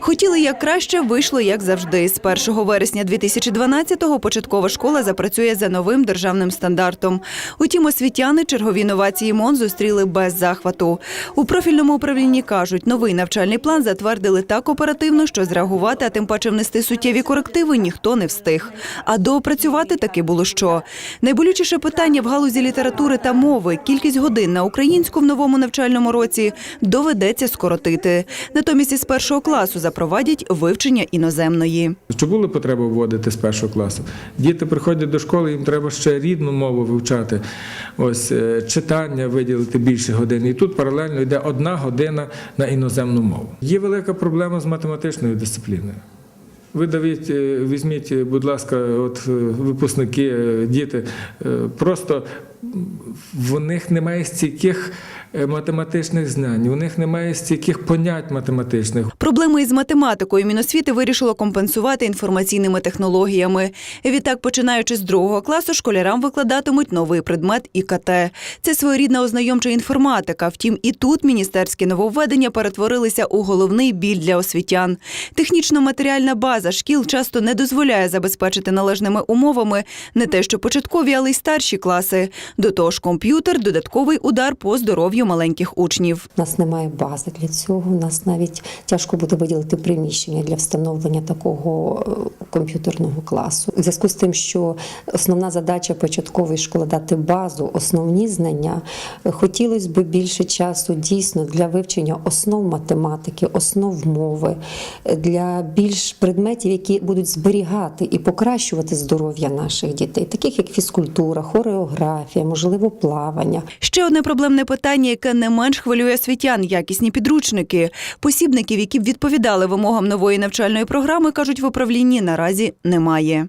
Хотіли як краще, вийшло як завжди. З 1 вересня 2012-го початкова школа запрацює за новим державним стандартом. Утім, освітяни чергові новації МОН зустріли без захвату. У профільному управлінні кажуть, новий навчальний план затвердили так оперативно, що зреагувати, а тим паче внести суттєві корективи ніхто не встиг. А доопрацювати таки було що. Найболючіше питання в галузі літератури та мови кількість годин на українську в новому навчальному році доведеться скоротити. Натомість із першого класу запровадять вивчення іноземної. Чи була потреба вводити з першого класу? Діти приходять до школи, їм треба ще рідну мову вивчати. Ось е, читання виділити більше годин. І тут паралельно йде одна година на іноземну мову. Є велика проблема з математичною дисципліною. Ви давіть, е, візьміть, будь ласка, от е, випускники, діти, просто в них немає стійких е, математичних знань, у них немає стійких понять математичних. Проблеми із математикою Міносвіти вирішило компенсувати інформаційними технологіями. Відтак, починаючи з другого класу, школярам викладатимуть новий предмет ІКТ. Це своєрідна ознайомча інформатика. Втім, і тут міністерські нововведення перетворилися у головний біль для освітян. Технічно-матеріальна база шкіл часто не дозволяє забезпечити належними умовами не те, що початкові, але й старші класи. До того ж, комп'ютер додатковий удар по здоров'ю маленьких учнів. У нас немає бази для цього. У нас навіть тяжко буде виділити приміщення для встановлення такого е, комп'ютерного класу. У зв'язку з тим, що основна задача початкової школи дати базу, основні знання. Хотілося б більше часу дійсно для вивчення основ математики, основ мови, для більш предметів, які будуть зберігати і покращувати здоров'я наших дітей, таких як фізкультура, хореографія, можливо, плавання. Ще одне проблемне питання, яке не менш хвилює освітян – якісні підручники. Посібників, які б відповідали вимогам нової навчальної програми, кажуть в управлінні, наразі немає.